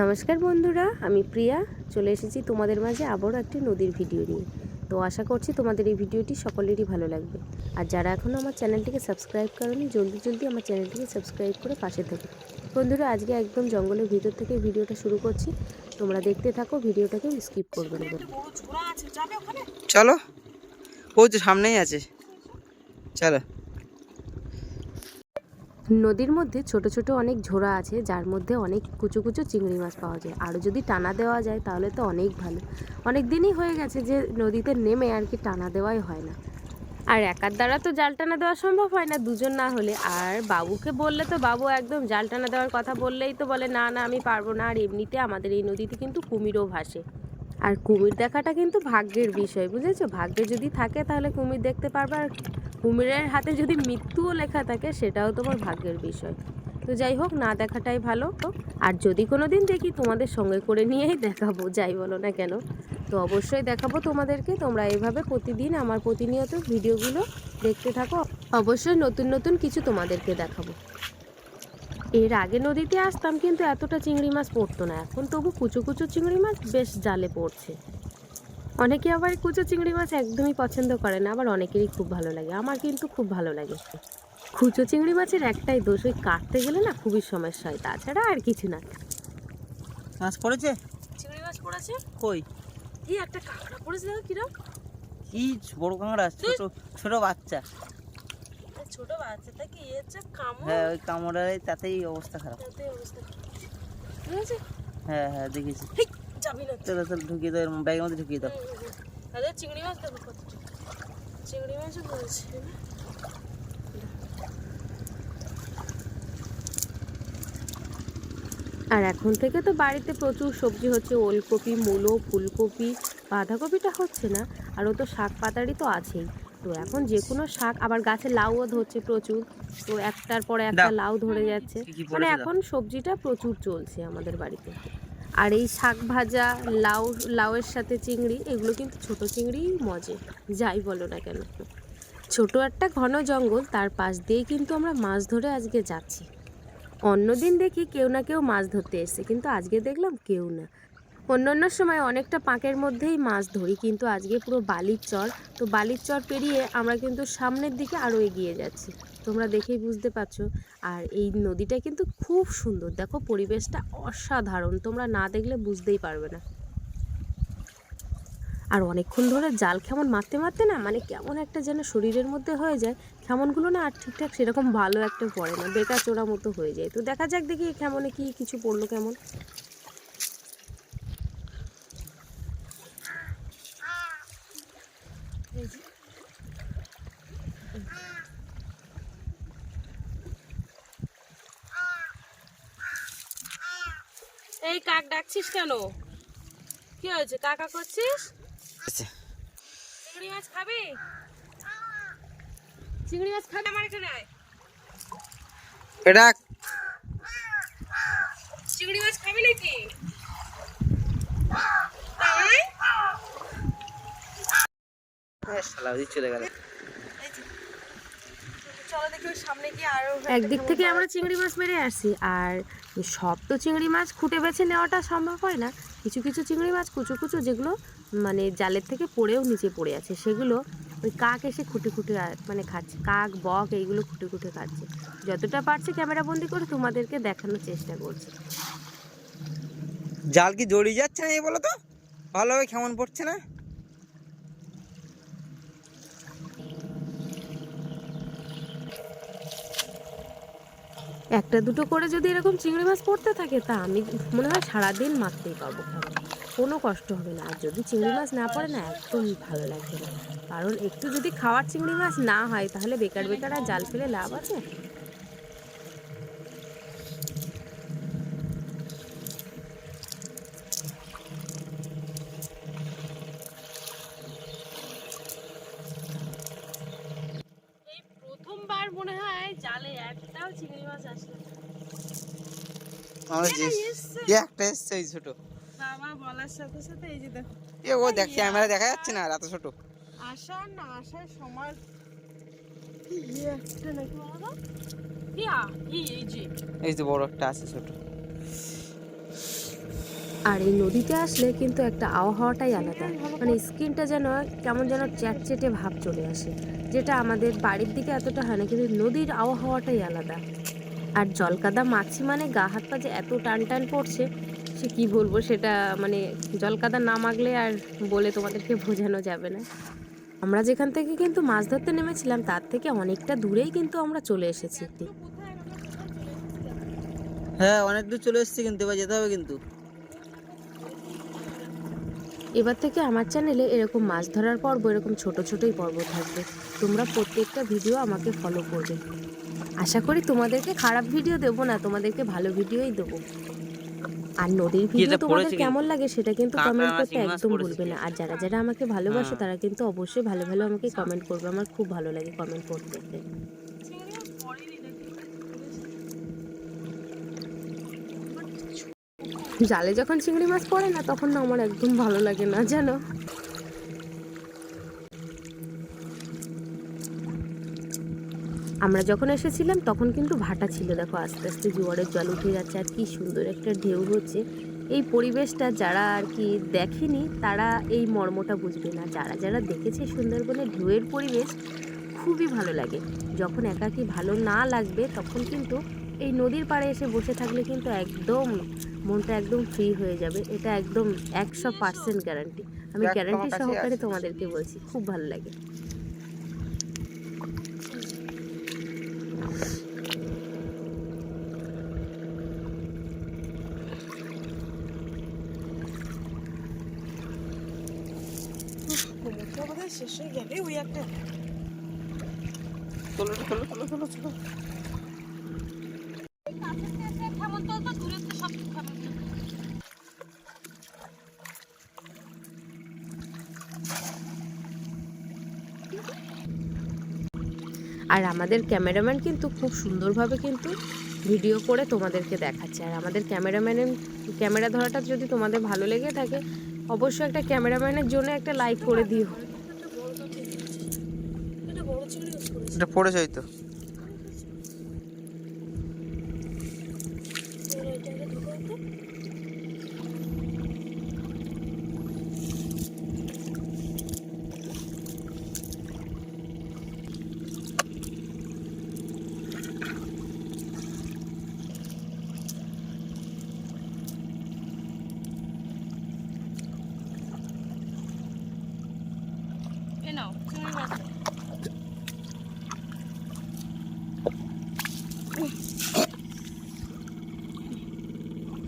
নমস্কার বন্ধুরা আমি প্রিয়া। চলে এসেছি তোমাদের মাঝে আবারও একটি নদীর ভিডিও নিয়ে। তো আশা করছি তোমাদের এই ভিডিওটি সকলেরই ভালো লাগবে। আর যারা এখনও আমার চ্যানেলটিকে সাবস্ক্রাইব করেনি জলদি জলদি আমার চ্যানেলটিকে সাবস্ক্রাইব করে পাশে থাকো। বন্ধুরা আজকে একদম জঙ্গলের ভিতর থেকে ভিডিওটা শুরু করছি। তোমরা দেখতে থাকো ভিডিওটাকে স্কিপ করবে না চলো। ও তো সামনেই আছে। চলো। নদীর মধ্যে ছোট ছোট অনেক ঝোড়া আছে, যার মধ্যে অনেক কুচো কুচো চিংড়ি মাছ পাওয়া যায়। আরও যদি টানা দেওয়া যায় তাহলে তো অনেক ভালো। অনেক দিনই হয়ে গেছে যে নদীতে নেমে আর কি টানা দেওয়াই হয় না। আর একার দ্বারা তো জাল টানা দেওয়া সম্ভব হয় না, দুজন না হলে। আর বাবুকে বললে তো বাবু একদম জাল টানা দেওয়ার কথা বললেই তো বলে, না না, আমি পারব না। আর এমনিতে আমাদের এই নদীতে কিন্তু কুমিরও ভাসে। আর কুমির দেখাটা কিন্তু ভাগ্যের বিষয়, বুঝেছ? ভাগ্যে যদি থাকে তাহলে কুমির দেখতে পারবে আর কুমিরের হাতে যদি মৃত্যুও লেখা থাকে, সেটাও তোমার ভাগ্যের বিষয়। তো যাই হোক, না দেখাটাই ভালো। আর যদি কোনো দিন দেখি তোমাদের সঙ্গে করে নিয়েই দেখাবো, যাই বলো না কেন, তো অবশ্যই দেখাবো তোমাদেরকে। তোমরা এইভাবে প্রতিদিন আমার প্রতিনিয়ত ভিডিওগুলো দেখতে থাকো। অবশ্যই নতুন নতুন কিছু তোমাদেরকে দেখাবো। এর আগে নদীতে আসতাম, কিন্তু এতটা চিংড়ি মাছ পড়তো না। এখন তবু কুচো কুচু চিংড়ি মাছ বেশ জালে পড়ছে। অনেকে আবার কুচো চিংড়ি মাছ একদমই পছন্দ করে না আবার অনেকেরই খুব ভালো লাগে। আমার কিন্তু খুব ভালো লাগে। কুচো চিংড়ি মাছের একটাই দোষ ওই কাটতে গেলে না খুবই সমস্যা হয় তাছাড়া আর কিছু না। মাছ পড়েছে? চিংড়ি মাছ পড়েছে? কই? এই একটা কাঁকড়া পড়েছে দেখো কিরম। কি বড় কাঁকড়া ছোট ছোট বাচ্চা। ছোট বাচ্চাটা কি হচ্ছে কামড়? হ্যাঁ ওই কামড়ারে তাতেই অবস্থা খারাপ। তাতে অবস্থা ঠিক আছে? হ্যাঁ হ্যাঁ দেখেছি। না চলো চলো ঢুকিয়ে দাও এর ব্যাগের মধ্যে ঢুকিয়ে দাও। তাহলে চিংড়ি মাছ দেখো কত চিংড়ি মাছও আর এখন থেকে তো বাড়িতে প্রচুর সবজি হচ্ছে ওলকপি মূলো ফুলকপি বাঁধাকপিটা হচ্ছে না আর ও তো শাক পাতারই তো আছেই। তো এখন যে কোনো শাক আবার গাছে লাউও ধরছে প্রচুর তো একটার পরে একটা লাউ ধরে যাচ্ছে। মানে এখন সবজিটা প্রচুর চলছে আমাদের বাড়িতে। আর এই শাক ভাজা, লাউ, লাউয়ের সাথে চিংড়ি, এগুলো কিন্তু ছোট চিংড়িই মজে, যাই বলো না কেন। ছোট একটা ঘন জঙ্গল, তার পাশ দিয়েই কিন্তু আমরা মাছ ধরে আজকে যাচ্ছি। অন্যদিন দেখি কেউ না কেউ মাছ ধরতে এসছে, কিন্তু আজকে দেখলাম কেউ না। অন্য অন্য সময় অনেকটা পাঁকের মধ্যেই মাছ ধরি, কিন্তু আজকে পুরো বালির চর। তো বালির চর পেরিয়ে আমরা কিন্তু সামনের দিকে আরও এগিয়ে যাচ্ছি। তোমরা দেখেই বুঝতে পারছ। আর এই নদীটা কিন্তু খুব সুন্দর। দেখো, পরিবেশটা অসাধারণ। তোমরা না দেখলে বুঝতেই পারবে না। আর অনেকক্ষণ ধরে জাল কেমন মারতে মারতে না মানে কেমন একটা যেন শরীরের মধ্যে হয়ে যায়। কেমনগুলো না আর ঠিকঠাক সেরকম ভালো একটা পড়ে না, বেকার চোরা মতো হয়ে যায়। তো দেখা যাক দেখি কেমনে কি কিছু পড়ল কেমন। এই কাক ডাকছিস কেন? কি হয়েছে? কাকা করছিস? চিংড়ি মাছ খাবি? চিংড়ি মাছ খাবি? আমার এখানে আয়। এটা চিংড়ি মাছ খাবি নাকি? তাই? একদিক থেকে আমরা চিংড়ি মাছ মেরে আসি আর সব তো চিংড়ি মাছ খুঁটে বেছে নেওয়াটা সম্ভব হয় না। কিছু কিছু চিংড়ি মাছ কুচো কুচো যেগুলো মানে জালের থেকে পড়েও নিচে পড়ে আছে সেগুলো ওই কাক এসে খুঁটে খুঁটে মানে খাচ্ছে কাক বক এইগুলো খুঁটে খুঁটে খাচ্ছে। যতটা পারছে ক্যামেরা বন্দি করে তোমাদেরকে দেখানোর চেষ্টা করছে। জাল কি জড়িয়ে যাচ্ছে না এই বলো তো? ভালোভাবে কেমন পড়ছে না? একটা দুটো করে যদি এরকম চিংড়ি মাছ পড়তে থাকে, তা আমি মনে হয় সারাদিন মারতেই পাবো কোনো কষ্ট হবে না। আর যদি চিংড়ি মাছ না পড়ে না, একদম ভালো লাগবে না। কারণ একটু যদি খাওয়ার চিংড়ি মাছ না হয়, তাহলে বেকার বেকার আর জাল ফেলে লাভ আছে এই প্রথমবার মনে হয় জালে একটাও চিংড়ি মাছ আসলো আমরা যে এই একটা এসছে এই ছোট। বাবা বলার সাথে সাথে এই যে দেখো। এ ও দেখ ক্যামেরা দেখা যাচ্ছে না আর এত ছোট। আসার না আসার সময়। কি একটা নাকি বাবা এই এই এই যে বড় একটা আছে ছোট। আর এই নদীতে আসলে কিন্তু একটা আবহাওয়াটাই আলাদা। মানে স্কিনটা যেন কেমন যেন চ্যাটচেটে ভাব চলে আসে। যেটা আমাদের বাড়ির দিকে এতটা হয় না, কিন্তু নদীর আবহাওয়াটাই আলাদা। আর জলকাদা মাছি মানে গা হাত পা যে এত টান টান পড়ছে, সে কি বলব সেটা মানে জলকাদা না মাগলে আর বলে তোমাদেরকে বোঝানো যাবে না। আমরা যেখান থেকে কিন্তু মাছ ধরতে নেমেছিলাম, তার থেকে অনেকটা দূরেই কিন্তু আমরা চলে এসেছি। হ্যাঁ অনেক দূর চলে এসেছি কিন্তু, এবার যেতে হবে কিন্তু। এবার থেকে আমার চ্যানেলে এরকম মাছ ধরার পর্ব এরকম ছোট ছোটই পর্ব থাকবে। তোমরা প্রত্যেকটা ভিডিও আমাকে ফলো করবে। আশা করি তোমাদেরকে খারাপ ভিডিও দেবো না তোমাদেরকে ভালো ভিডিওই দেবো। আর নদীর ভিডিও তোমাদের কেমন লাগে সেটা কিন্তু কমেন্ট করতে একদম ভুলবে না। আর যারা যারা আমাকে ভালোবাসে হ্যাঁ। তারা কিন্তু অবশ্যই ভালো ভালো আমাকে কমেন্ট করবে। আমার খুব ভালো লাগে কমেন্ট করতে। জালে যখন চিংড়ি মাছ পড়ে না, তখন না আমার একদম ভালো লাগে না, জানো? আমরা যখন এসেছিলাম, তখন কিন্তু ভাটা ছিল। দেখো, আস্তে আস্তে জোয়ারের জল উঠে যাচ্ছে, আর কি সুন্দর একটা ঢেউ হচ্ছে। এই পরিবেশটা যারা আর কি দেখেনি, তারা এই মর্মটা বুঝবে না। যারা যারা দেখেছে সুন্দরবনের ঢেউয়ের পরিবেশ, খুবই ভালো লাগে। যখন একাকি ভালো না লাগবে, তখন কিন্তু এই নদীর পাড়ে এসে বসে থাকলে কিন্তু একদম মনটা একদম ফ্রি হয়ে যাবে। এটা একদম একশো পার্সেন্ট গ্যারান্টি আমি গ্যারান্টি সহকারে তোমাদেরকে বলছি খুব ভালো লাগে। শেষ হয়ে গেলে ওই একটা। চলো চলো চলো চলো চলো। আর আমাদের ক্যামেরাম্যান কিন্তু খুব সুন্দরভাবে কিন্তু ভিডিও করে তোমাদেরকে দেখাচ্ছে। আর আমাদের ক্যামেরাম্যানের, ক্যামেরা ধরাটা যদি তোমাদের ভালো লেগে থাকে, অবশ্যই একটা ক্যামেরাম্যানের জন্য একটা লাইক করে দিও। এটা পড়েছে হয়তো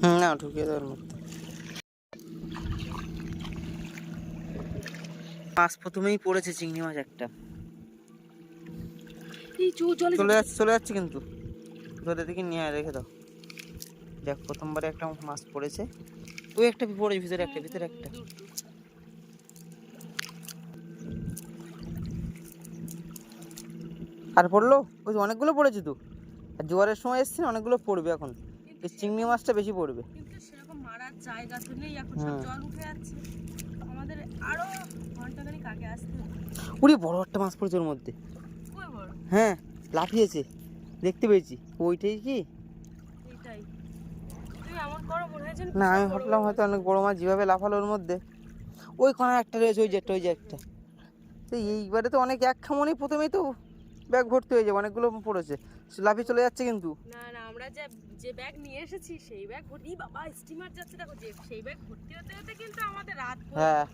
হুম না ঢুকিয়ে দেওয়ার মধ্যে মাছ প্রথমেই পড়েছে চিংড়ি মাছ একটা। চলে যাচ্ছে চলে যাচ্ছে কিন্তু। ধরে দেখি নিয়ে রেখে দাও। দেখ প্রথমবারে একটা মাছ পড়েছে। ওই একটা পড়েছে ভিতরে একটা ভিতরে একটা। আর পড়ল? ওই অনেকগুলো পড়েছে তো। আর জোয়ারের সময় এসছে অনেকগুলো পড়বে এখন। চিংড়ি মাছটা বেশি পড়বে। কিন্তু সেরকম মারার জায়গা তো নেই এখন সব জল উঠে যাচ্ছে। আমাদের আরও ঘণ্টা খানিক আগে আসতে উড়ি বড় একটা মাছ পড়েছে ওর মধ্যে। কই বড়? হ্যাঁ লাফিয়েছে। দেখতে পেয়েছি। ওইটাই কি? এইটাই। তুমি এমন করো হয় যেন না আমি ভাবলাম হয়তো অনেক বড় মাছ যেভাবে লাফালো ওর মধ্যে। ওই কোনা একটা রয়েছে ওই যে একটা ওই যে একটা। তো এইবারে তো অনেক এক খামনেই প্রথমেই তো ব্যাগ ভর্তি হয়ে যাবে অনেকগুলো পড়েছে। লাফিয়ে চলে যাচ্ছে কিন্তু। না না আমরা যে যে ব্যাগ নিয়ে এসেছি সেই ব্যাগ ভর্তি। বাবা স্টিমার যাচ্ছে দেখো যে সেই ব্যাগ ভর্তি হতে হতে কিন্তু আমাদের রাত হ্যাঁ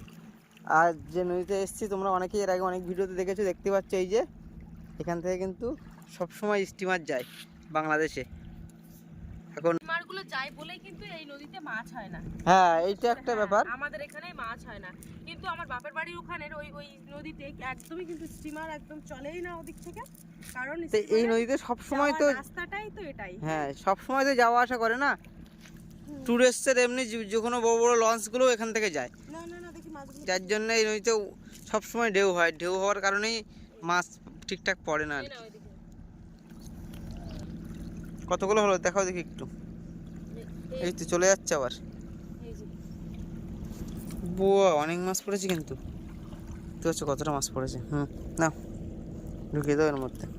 আর যে নদীতে এসেছি তোমরা অনেকেই এর আগে অনেক ভিডিওতে দেখেছ দেখতে পাচ্ছ এই যে। এখান থেকে কিন্তু সবসময় স্টিমার যায় বাংলাদেশে। এখন স্টিমারগুলো যায় বলেই কিন্তু এই নদীতে মাছ হয় না। হ্যাঁ এইটা একটা হ্যাঁ, ব্যাপার। আমাদের এখানে মাছ হয় না। কিন্তু আমার বাপের বাড়ির ওখানের ওই ওই নদীতে একদমই কিন্তু স্টিমার একদম চলেই না ওদিক থেকে। কারণ এই নদীতে সব সময় তো রাস্তাটাই তো এটাই। হ্যাঁ সব সময় তো যাওয়া আসা করে না। টুরিস্টের এমনি যে- কোনো বড় বড় লঞ্চগুলো এখান থেকে যায়। না না না দেখি মাছগুলো। যার জন্য এই নদীতে সব সময় ঢেউ হয়। ঢেউ হওয়ার কারণেই মাছ ঠিকঠাক পড়ে না আর কি। কতগুলো হলো? দেখাও দেখি একটু। এই- তো চলে যাচ্ছে আবার। বুয়া অনেক মাছ পড়েছে কিন্তু। তো হচ্ছে কতটা মাছ পড়েছে। হুম না ঢুকিয়ে দাও এর মধ্যে।